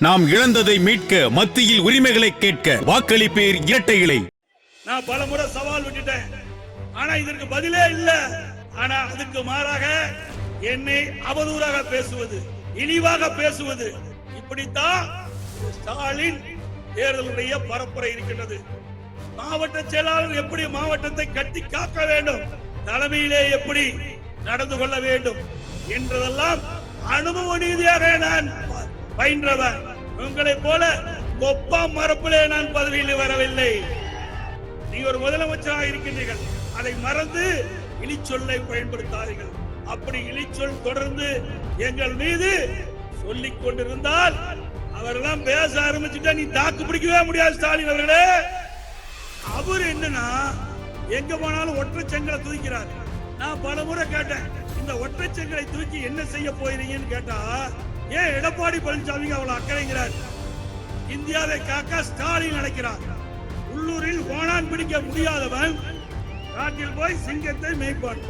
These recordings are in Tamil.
நாம் இழந்ததை மீட்க மத்தியில் உரிமைகளை கேட்க வாக்களிப்பேர் இரட்டை இலை நான் பல முறை சவால் விட்டுட்டேன். ஆனா இதற்கு பதிலே இல்ல. ஆனா அதுக்கு மாறாக என்னை அவதூறாக பேசுவது இழிவாக பேசுவது இப்படித்தான் ஸ்டாலின் தேர்தலுடைய பரப்புரை இருக்கின்றது. மாவட்ட செயலாளர் எப்படி மாவட்டத்தை கட்டி காக்க வேண்டும் தலைமையிலே எப்படி நடந்து கொள்ள வேண்டும் என்றதெல்லாம் அனுபவ ரீதியாக நான் பயின்றவன். உங்களைப் போல கொப்பா மரப்பிலே நான் பதவியில் வரவில்லை. நீ ஒரு முதலமைச்சராக இருக்கின்றீர்கள். அதை மறந்து இழிச்சொல்லை பயன்படுத்தாதீர்கள். அப்படி இழிச்சொல் தொடர்ந்து எங்கள் மீது சொல்லிக் கொண்டிருந்தால் அவரெல்லாம் பேச ஆரம்பிச்சுட்டா நீ தாக்கு பிடிக்கவே முடியாது ஸ்டாலின் அவர்களே. அவர் என்னன்னா எங்க போனாலும் ஒற்றை செங்கலை தூக்கிறார். நான் பல முறை கேட்டேன் இந்த ஒற்றை செங்கலை தூக்கி என்ன செய்ய போயிருங்கன்னு கேட்டா ஏன் எடப்பாடி பழனிசாமிக்கு அவள் அக்கறைங்கிறார்? இந்தியாவை காக்க ஸ்டாலின் நினைக்கிறார் உள்ளூரில் ஓணான் பிடிக்க முடியாதவன் காட்டில் போய் சிங்கத்தை மேய்ப்பான்.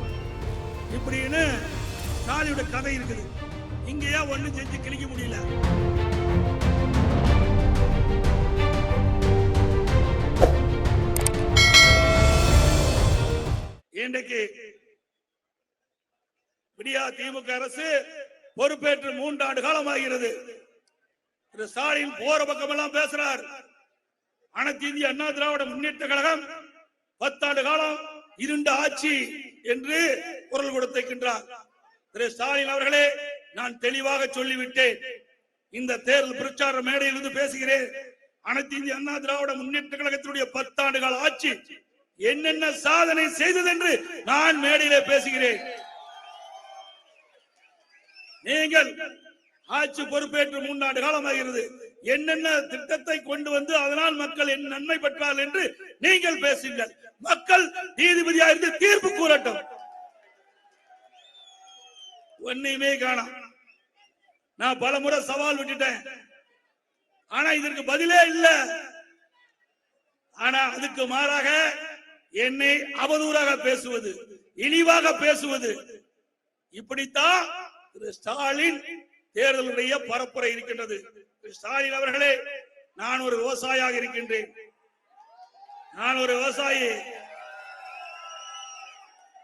இப்படின்னு ஸ்டாலியோட கதை இருக்குது. இங்கேயா ஒன்றும் செஞ்சு கிழிக்க முடியல. இன்றைக்கு விடியா திமுக அரசு பொறுப்பேற்று மூன்றாண்டு காலமாகிறது. திரு ஸ்டாலின் போற பக்கமெல்லாம் பேசுறார். அனைத்து இந்திய அண்ணா திராவிட முன்னேற்ற கழகம் பத்தாண்டு காலம் இருண்ட ஆட்சி என்று குரல் கொடுத்திருக்கின்றார். திரு ஸ்டாலின் அவர்களே நான் தெளிவாக சொல்லிவிட்டேன். இந்த தேர்தல் பிரச்சார மேடையிலிருந்து பேசுகிறேன். அனைத்து இந்திய அண்ணா திராவிட முன்னேற்ற கழகத்தினுடைய பத்தாண்டு கால ஆட்சி என்னென்ன சாதனை செய்தது என்று நான் மேடையிலே பேசுகிறேன். நீங்கள் ஆட்சி பொறுப்பேற்று மூன்றாண்டு காலமாகிறது. என்னென்ன திட்டத்தை கொண்டு வந்து அதனால் மக்கள் என் நன்மை பெற்றார்கள் என்று நீங்கள் பேசுங்கள். மக்கள் நீதிபதியா இருந்து தீர்ப்பு கூறட்டும். ஒன்னையுமே காணாம். நான் பல முறை சவால் விட்டுட்டேன். ஆனா இதற்கு பதிலே இல்ல. ஆனா அதுக்கு மாறாக என்னை அவதூறாக பேசுவது இழிவாக பேசுவது இப்படித்தான் திரு ஸ்டாலின் தேர்தலுடைய பரப்புரை இருக்கின்றது. திரு ஸ்டாலின் அவர்களே நான் ஒரு விவசாயியாக இருக்கின்றேன். நான் ஒரு விவசாயி.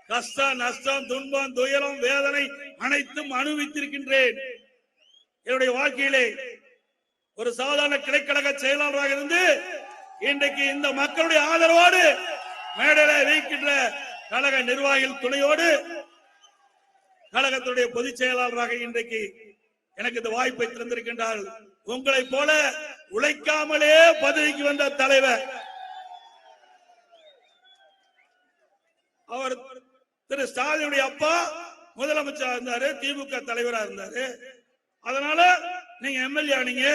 கஷ்டம் நஷ்டம் துன்பம் துயரம் வேதனை அனைத்தும் அனுபவித்திருக்கின்றேன். என்னுடைய வாழ்க்கையிலே ஒரு சாதாரண கிளைக்கழக செயலாளராக இருந்து இன்றைக்கு இந்த மக்களுடைய ஆதரவோடு மேடையில வைக்கின்ற கழக நிர்வாகிகள் துணையோடு கழகத்துடைய பொதுச் செயலாளராக இன்றைக்கு எனக்கு இந்த வாய்ப்பை தந்திருக்கின்றார்கள் உங்களைப் போல உழைக்காமலே பதவிக்கு வந்த தலைவர் அவர் திரு ஸ்டாலினுடைய அப்பா முதலமைச்சரா இருந்தாரு திமுக தலைவரா இருந்தாரு. அதனால நீங்க எம்எல்ஏ ஆனீங்க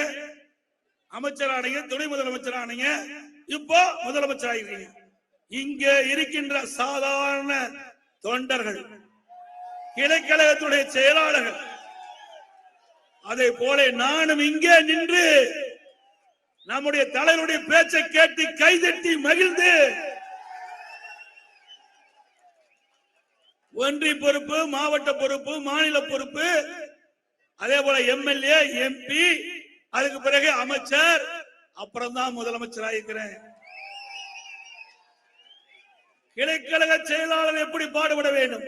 அமைச்சர் ஆனீங்க துணை முதலமைச்சர் ஆனீங்க இப்போ முதலமைச்சர் ஆகிறீங்க இங்க இருக்கின்ற சாதாரண தொண்டர்கள் கிளைக்கழகத்துடைய செயலாளர்கள். அதே போல நானும் இங்கே நின்று நம்முடைய தலைவருடைய பேச்சை கேட்டு கைதட்டி மகிழ்ந்து ஒன்றிய பொறுப்பு மாவட்ட பொறுப்பு மாநில பொறுப்பு அதே போல எம்எல்ஏ எம்பி அதுக்கு பிறகு அமைச்சர் அப்புறம் தான் முதலமைச்சர் இருக்கிறேன். கிளைக்கழக செயலாளர் எப்படி பாடுபட வேண்டும்?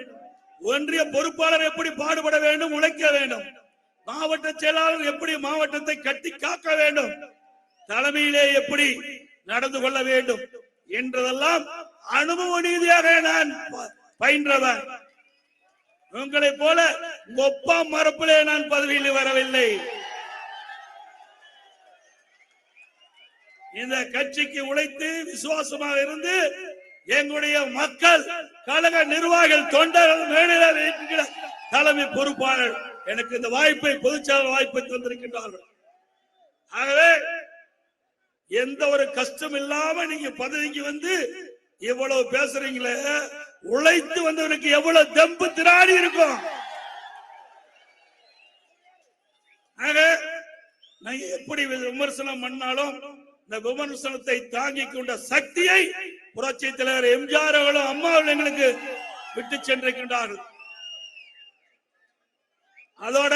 ஒன்றிய பொறுப்பாளர் எப்படி பாடுபட வேண்டும் உழைக்க வேண்டும்? மாவட்ட செயலாளர் எப்படி மாவட்டத்தை கட்டி காக்க வேண்டும்? தலைமையிலே எப்படி நடந்து கொள்ள வேண்டும்? என்றதெல்லாம் அனுபவ ரீதியாக நான் ப- பயின்றவன். உங்களை போல ஒப்பா மரப்பிலே நான் பதவியில் வரவில்லை. இந்த கட்சிக்கு உழைத்து விசுவாசமாக இருந்து எங்களுடைய மக்கள் கழக நிர்வாகிகள் தொண்டர்கள் மேடையில் இருக்கிற தலைமை பொறுப்பாளர் எனக்கு இந்த வாய்ப்பை பொதுச்செயலாளர் வாய்ப்பை தந்திருக்கின்றார்கள். ஆகவே எந்த ஒரு கஷ்டம் இல்லாம நீங்க பதவிக்கு வந்து இவ்வளவு பேசுறீங்களே உழைத்து வந்தவனுக்கு எவ்வளவு தெம்பு திராணி இருக்கும். ஆக நான் எப்படி விமர்சனம் பண்ணாலும் இந்த விமர்சனத்தை தாங்கிக் கொண்ட சக்தியை புரட்சி தலைவர் எம்ஜிஆர் அவர்களும் அம்மா அவர்களும் எங்களுக்கு விட்டு சென்றிருக்கின்றார்கள். அதோட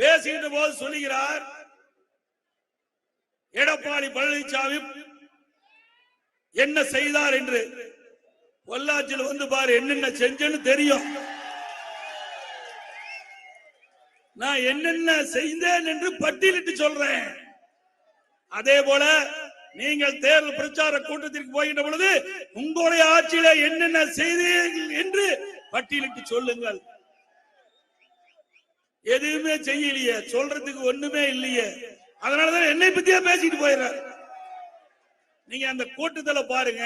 பேசுகின்ற போது சொல்லுகிறார் எடப்பாடி பழனிசாமி என்ன செய்தார் என்று. பொள்ளாச்சியில் வந்து பாரு என்னென்ன செஞ்சேன்னு தெரியும். நான் என்னென்ன செய்தேன் என்று பட்டியலிட்டு சொல்றேன். அதே போல நீங்கள் தேர்தல் பிரச்சார கூட்டத்திற்கு போகின்ற பொழுது உங்களுடைய ஆட்சியில என்னென்ன செய்தீர்கள் என்று பட்டியலிட்டு சொல்லுங்கள். எதுவுமே செய்யலையே சொல்றதுக்கு ஒண்ணுமே இல்லையே. அதனாலதான் என்னை பத்தியே பேசிட்டு போயிடுறாரு. நீங்க அந்த கூட்டத்துல பாருங்க.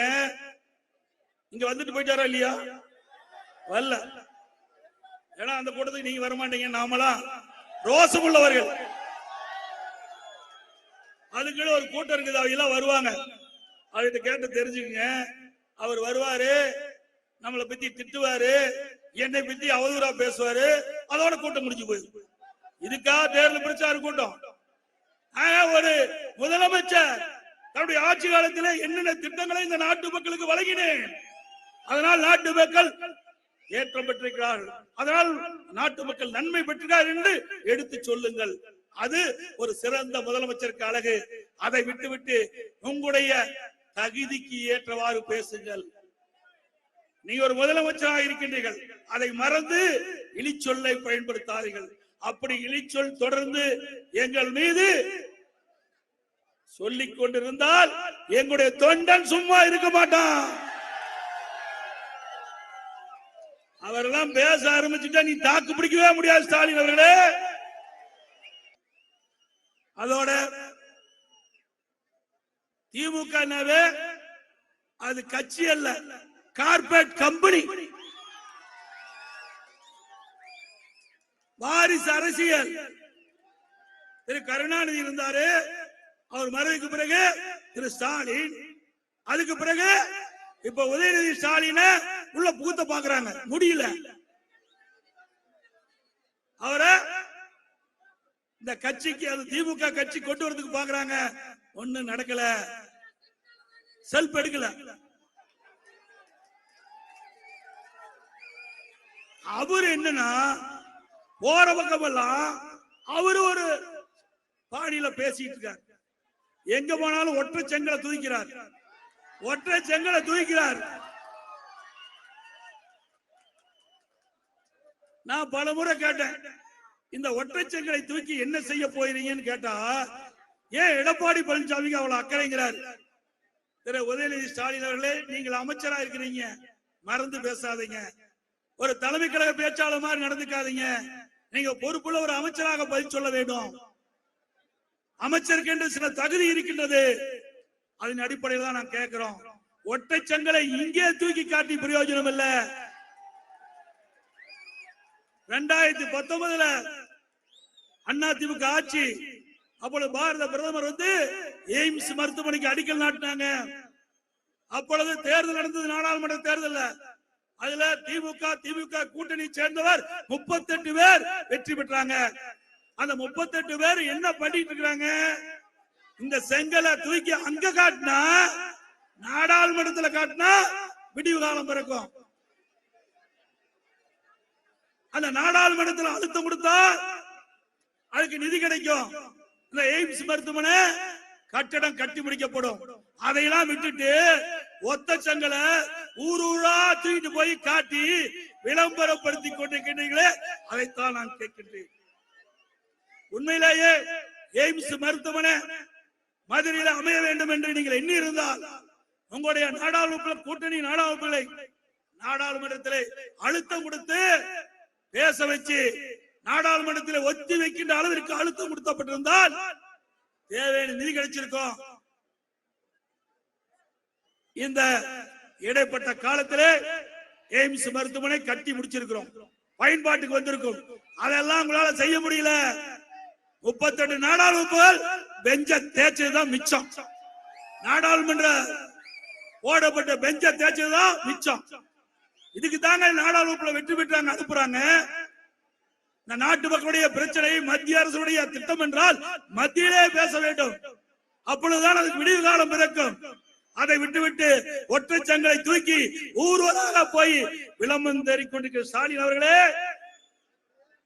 இங்க வந்துட்டு போயிட்டாரா இல்லையா? வரல. ஏன்னா அந்த கூட்டத்துக்கு நீங்க வர மாட்டீங்க நாமலாம் ரோசம் உள்ளவர்கள் அதுக்குள்ள ஒரு கூட்டம் இருக்குது அவங்க எல்லாம் வருவாங்க. அவர்கிட்ட கேட்டு தெரிஞ்சுக்கங்க. அவர் வருவாரு நம்மளை பத்தி திட்டுவாரு என்னை பத்தி அவதூறா பேசுவாரு அதோட கூட்டம் முடிஞ்சு போயிடும். இதுக்காக தேர்தல் பிரச்சார கூட்டம். ஒரு முதலமைச்சர் தன்னுடைய ஆட்சி காலத்தில் என்னென்ன திட்டங்களை இந்த நாட்டு மக்களுக்கு வழங்கினேன். அதனால் நாட்டு மக்கள் ஏற்றம் பெற்றிருக்கிறார்கள். அதனால் நாட்டு மக்கள் நன்மை பெற்றிருக்கிறார் என்று எடுத்து சொல்லுங்கள். அது ஒரு சிறந்த முதலமைச்சருக்கு அழகு. அதை விட்டுவிட்டு உங்களுடைய தகுதிக்கு ஏற்றவாறு பேசுங்கள். நீங்க ஒரு முதலமைச்சராக இருக்கின்றீர்கள். அதை மறந்து இழிச்சொல்லை பயன்படுத்தாதீர்கள். அப்படி இழிச்சொல் தொடர்ந்து எங்கள் மீது சொல்லிக் கொண்டிருந்தால் எங்களுடைய தொண்டன் சும்மா இருக்க மாட்டான். அவரெல்லாம் பேச ஆரம்பிச்சுட்டா நீ தாக்கு பிடிக்கவே முடியாது ஸ்டாலின் அவர்களே. அதோட திமுக அது கட்சி அல்ல கார்பரேட் கம்பெனி. வாரிசு அரசியல். திரு கருணாநிதி இருந்தாரு அவர் மறைவுக்கு பிறகு திரு ஸ்டாலின். அதுக்கு பிறகு இப்ப உதயநிதி ஸ்டாலின உள்ள புகுத்த பாக்குறாங்க முடியல. அவரை இந்த கட்சிக்கு அது திமுக கட்சி கொண்டு வரதுக்கு பாக்குறாங்க. ஒண்ணு நடக்கல. செல்ப் எடுக்கல. அவர் என்னன்னா போற பக்கமெல்லாம் அவரு ஒரு பாணியில பேசிட்டு இருக்கார். எங்க போனாலும் ஒற்றை செங்கலை தூக்கிறார். ஒற்றை செங்கலை தூக்கிறார். நான் பல முறை கேட்டேன். இந்த ஒற்றைச்சங்களை தூக்கி என்ன செய்ய போயிருங்கன்னு கேட்டா ஏன் எடப்பாடி பழனிசாமிக்கு அவ்வளவு அக்கறைங்கிறார்? திரு உதயநிதி ஸ்டாலின் அவர்களே நீங்கள் அமைச்சரா இருக்கிறீங்க. மறந்து பேசாதீங்க. ஒரு தலைமை கழக பேச்சாளர் மாதிரி நடந்துக்காதீங்க. நீங்க பொறுப்புள்ள ஒரு அமைச்சராக பதில் சொல்ல வேண்டும். அமைச்சருக்கு என்று சில தகுதி இருக்கின்றது. அதன் அடிப்படையில் தான் நான் கேட்கிறோம். ஒற்றை சங்கலை இங்கே தூக்கி காட்டி பிரயோஜனம் இல்ல. ரெண்டாயிரத்தி பத்தொன்பதுல அண்ணா திமுக ஆட்சி. அப்பொழுது பாரத பிரதமர் வந்து எய்ம்ஸ் மருத்துவமனைக்கு அடிக்கல் நாட்டினாங்க. அப்பொழுது தேர்தல் நடந்தது நாடாளுமன்ற தேர்தல் அதுல திமுக திமுக கூட்டணி சேர்ந்தவர் முப்பத்தெட்டு பேர் வெற்றி பெற்றாங்க. அந்த முப்பத்தெட்டு பேர் என்ன பண்ணிட்டு இருக்கிறாங்க? இந்த செங்கலை தூக்கி அங்க காட்டினா நாடாளுமன்றத்துல காட்டினா விடிவு காலம் பிறக்கும். அந்த நாடாளுமன்றத்தில் அழுத்தம் கொடுத்தா அதுக்கு நிதி கிடைக்கும். இந்த எய்ம்ஸ் மருத்துவமனை கட்டடம் கட்டி முடிக்கப்படும். அதையெல்லாம் விட்டுட்டு ஒத்த சங்கலை ஊர் ஊரா தூக்கிட்டு போய் காட்டி விளம்பரப்படுத்தி கொண்டிருக்கின்றீர்களே அதைத்தான் நான் கேட்கின்றேன். உண்மையிலேயே எய்ம்ஸ் மருத்துவமனை மதுரையில் அமைய வேண்டும் என்று நீங்கள் எண்ணி இருந்தால் உங்களுடைய நாடாளுமன்ற கூட்டணி நாடாளுமன்ற நாடாளுமன்றத்திலே அழுத்தம் கொடுத்து பேச வச்சு நாடாளுமன்றத்தில் ஒத்தி வைக்கின்ற அளவிற்கு அழுத்தம் கொடுக்கப்பட்டிருந்தால் தேவையான நிதி கிடைச்சிருக்கும். இந்த இடைப்பட்ட காலத்திலே எய்ம்ஸ் மருத்துவமனை கட்டி முடிச்சிருக்கிறோம். பயன்பாட்டுக்கு வந்திருக்கும். அதெல்லாம் உங்களால செய்ய முடியல. முப்பத்தெட்டு நாடாளுமன்ற பெஞ்ச தேய்ச்சதுதான் மிச்சம். நாடாளுமன்ற போடப்பட்ட பெஞ்ச தேய்ச்சதுதான் மிச்சம். இதுக்கு தாங்க நாடாளுமன்ற வெற்றி பெற்றாங்க அனுப்புறாங்க. இந்த நாட்டு மக்களுடைய பிரச்சனை மத்திய அரசுடைய திட்டம் என்றால் மத்தியிலே பேச வேண்டும். அப்பொழுதுதான் அதுக்கு விடிவு காலம் பிறக்கும். அதை விட்டுவிட்டு ஒற்றை சங்கலை தூக்கி ஊர்வலாக போய் விளம்பரம் தேடிக் கொண்டிருக்கிற ஸ்டாலின் அவர்களே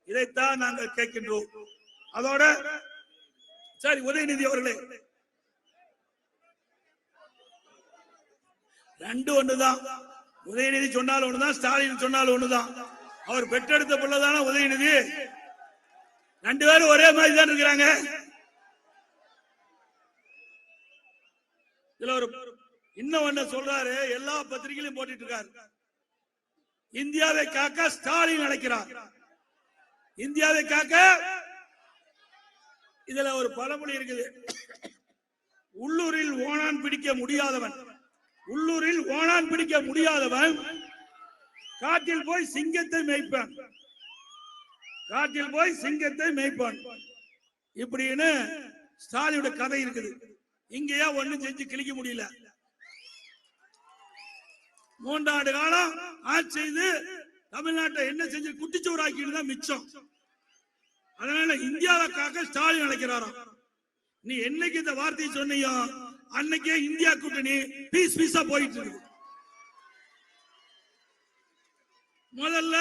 இதைத்தான் நாங்கள் கேட்கின்றோம். அதோட சரி உதயநிதி அவர்களே. ரெண்டு ஒண்ணுதான். உதயநிதி சொன்னாலும் ஒண்ணுதான் ஸ்டாலின் சொன்னாலும் ஒண்ணுதான். அவர் பெற்றெடுத்த பிள்ளைதான உதயநிதி? ரெண்டு பேரும் ஒரே மாதிரி தான் இருக்கிறாங்க. இதுல ஒரு இன்னும் ஒண்ணு சொல்றாரு எல்லா பத்திரிகையிலும் போட்டுட்டு இருக்காரு. இந்தியாவை காக்க ஸ்டாலின் அழைக்கிறார். இந்தியாவை காக்க இதுல ஒரு பழமொழி இருக்குது. உள்ளூரில் ஓணான் பிடிக்க முடியாதவன். உள்ளூரில் ஓணான் பிடிக்க முடியாதவன் காட்டில் போய் சிங்கத்தை மேய்ப்பான். காட்டில் போய் சிங்கத்தை மேய்ப்பான். இப்படின்னு ஸ்டாலினோட கதை இருக்குது. இங்கேயா ஒண்ணும் செஞ்சு கிழிக்க முடியல. மூன்றாண்டு காலம் ஆட்சி செய்து தமிழ்நாட்டை என்ன செஞ்சு குட்டிச்சோறாக்கிட்டு தான் மிச்சம். அதனால இந்தியாவுக்காக ஸ்டாலின் அழைக்கிறாராம். நீ என்னைக்கு இந்த வார்த்தையை சொன்னியோ அன்னைக்கே இந்தியா கூட்டணி பீஸ் பீஸா போயிட்டு இருக்கு முதல்ல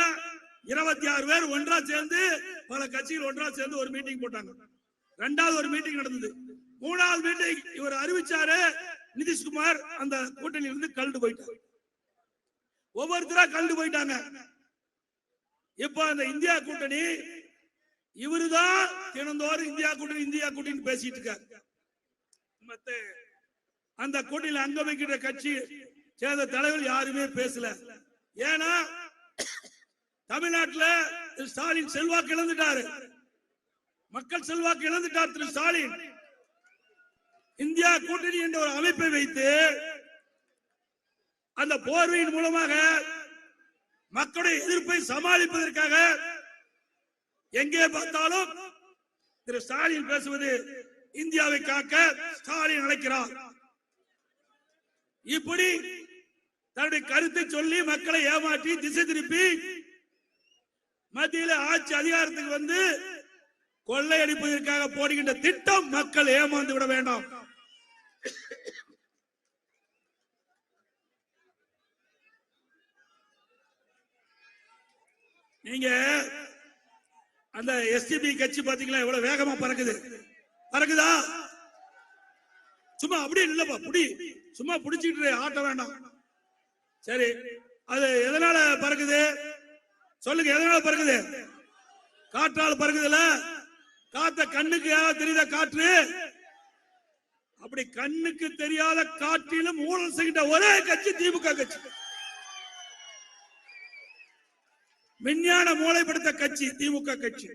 இருபத்தி ஆறு பேர் ஒன்றா சேர்ந்து பல கட்சிகள் ஒன்றா சேர்ந்து ஒரு மீட்டிங் போட்டாங்க. ரெண்டாவது ஒரு மீட்டிங் நடந்தது. மூணாவது மீட்டிங் இவர் அறிவிச்சாரு நிதிஷ்குமார் அந்த கூட்டணியில இருந்து கலந்து போயிட்டார். ஒவ்வொருத்தரா கலந்து போயிட்டாங்க. இப்ப அந்த இந்தியா கூட்டணி இவருதான் தினந்தோறும் இந்தியா கூட்டணி இந்தியா கூட்டணி பேசிட்டு இருக்காரு. மத்த அந்த கூட்டணியில் அங்க வைக்கிற கட்சி சேர்ந்த தலைவர் யாருமே பேசல. ஏன்னா தமிழ்நாட்டில் திரு ஸ்டாலின் செல்வாக்கு இழந்துட்டாரு. மக்கள் செல்வாக்கு இழந்துட்டார் திரு ஸ்டாலின். இந்தியா கூட்டணி என்ற ஒரு அமைப்பை வைத்து அந்த போர்வையின் மூலமாக மக்களுடைய எதிர்ப்பை சமாளிப்பதற்காக எங்கே பார்த்தாலும் திரு ஸ்டாலின் பேசுவது இந்தியாவை காக்க ஸ்டாலின் அழைக்கிறார். இப்படி தன்னுடைய கருத்தை சொல்லி மக்களை ஏமாற்றி திசை திருப்பி மத்தியில ஆட்சி அதிகாரத்துக்கு வந்து கொள்ளையடிப்பதற்காக போடுகின்ற திட்டம் மக்கள் ஏமாந்து விட வேண்டாம். நீங்க அந்த எஸ்டிபி கட்சி பாத்தீங்களா? எவ்வளவு வேகமா பறக்குது. பறக்குதா? சும்மா அப்படியே இல்லப்பா புடி. சும்மா புடிச்சிட்டு ஆட்ட வேண்டாம். சரி. அது எதனால பறக்குது? சொல்லுங்க எதனால பறக்குது? காற்றால் பறக்குதுல காத்த கண்ணுக்கு யாராவது தெரியுதா காற்று? அப்படி கண்ணுக்கு தெரியாத காற்றிலும் ஊழல் செய்கின்ற ஒரே கட்சி திமுக கட்சி. விஞ்ஞான மூளைப்படுத்த கட்சி திமுக கட்சி.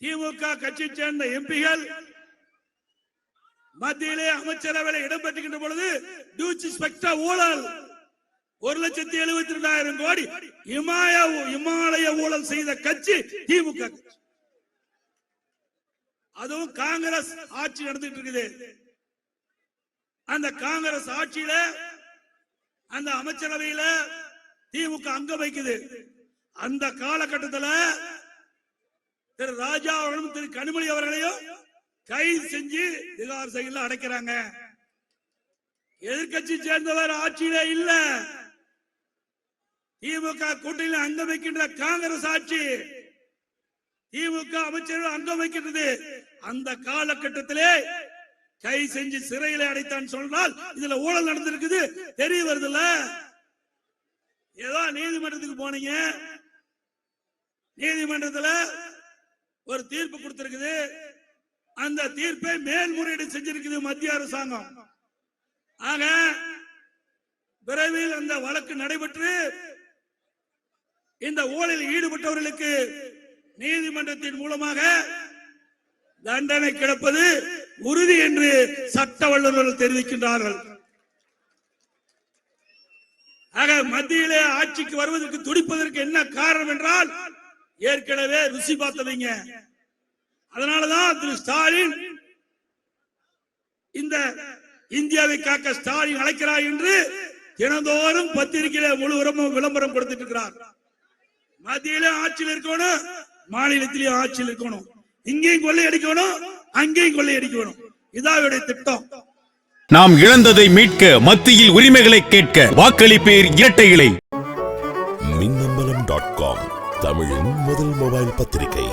திமுக கட்சி சேர்ந்த எம்பிகள் மத்தியிலே அமைச்சரவையில் இடம்பெற்றுகின்ற பொழுது டியூச்சி ஸ்பெக்டா ஊழல் ஒரு லட்சத்தி எழுபத்தி ரெண்டாயிரம் கோடி இமாய இமாலய ஊழல் செய்த கட்சி திமுக. அதுவும் காங்கிரஸ் ஆட்சி நடந்துட்டு இருக்குது. அந்த காங்கிரஸ் ஆட்சியில அந்த அமைச்சரவையில திமுக அங்க வைக்குது. அந்த காலகட்டத்தில் திரு ராஜா அவர்களும் திரு கனிமொழி அவர்களையும் கைது செஞ்சு திகார் செயல அடைக்கிறாங்க. எதிர்கட்சி சேர்ந்தவர் ஆட்சியிலே இல்ல. திமுக கூட்டணியில் அங்க வைக்கின்ற காங்கிரஸ் ஆட்சி. திமுக அமைச்சர்கள் அங்க வைக்கின்றது. அந்த காலகட்டத்திலே கை செஞ்சு சிறையில அடைத்தான் சொன்னால் இதுல ஊழல் நடந்திருக்குது. தெரிய வருதுல்ல? ஏதோ நீதிமன்றத்துக்கு போனீங்க. நீதிமன்றத்துல ஒரு தீர்ப்பு கொடுத்திருக்குது. அந்த தீர்ப்பை மேல்முறையீடு செஞ்சிருக்குது மத்திய அரசாங்கம். ஆக விரைவில் அந்த வழக்கு நடைபெற்று இந்த ஊழலில் ஈடுபட்டவர்களுக்கு நீதிமன்றத்தின் மூலமாக தண்டனை கிடப்பது உறுதி என்று சட்ட வல்லுநர்கள் தெரிவிக்கின்றார்கள். ஆக மத்தியிலே ஆட்சிக்கு வருவதற்கு துடிப்பதற்கு என்ன காரணம் என்றால் ஏற்கனவே ருசி பார்த்தவங்க அதனாலதான் திரு ஸ்டாலின் இந்த இந்தியாவை காக்க ஸ்டாலின் அழைக்கிறார் என்று தினந்தோறும் பத்திரிகையில முழுவதும் விளம்பரம் கொடுத்துட்டு இருக்கிறார். மத்தியில ஆட்சியில் இருக்கணும் மாநிலத்திலேயும் ஆட்சியில் இருக்கணும். இங்கேயும் கொள்ளையடிக்கணும் அங்கேயும் கொள்ளையடிக்கணும் இதான் இவருடைய திட்டம். நாம் இழந்ததை மீட்க மத்தியில் உரிமைகளை கேட்க வாக்களிப்பீர் இரட்டை இலை மின்னம்பலம் டாட் காம் தமிழின் முதல் மொபைல் பத்திரிகை.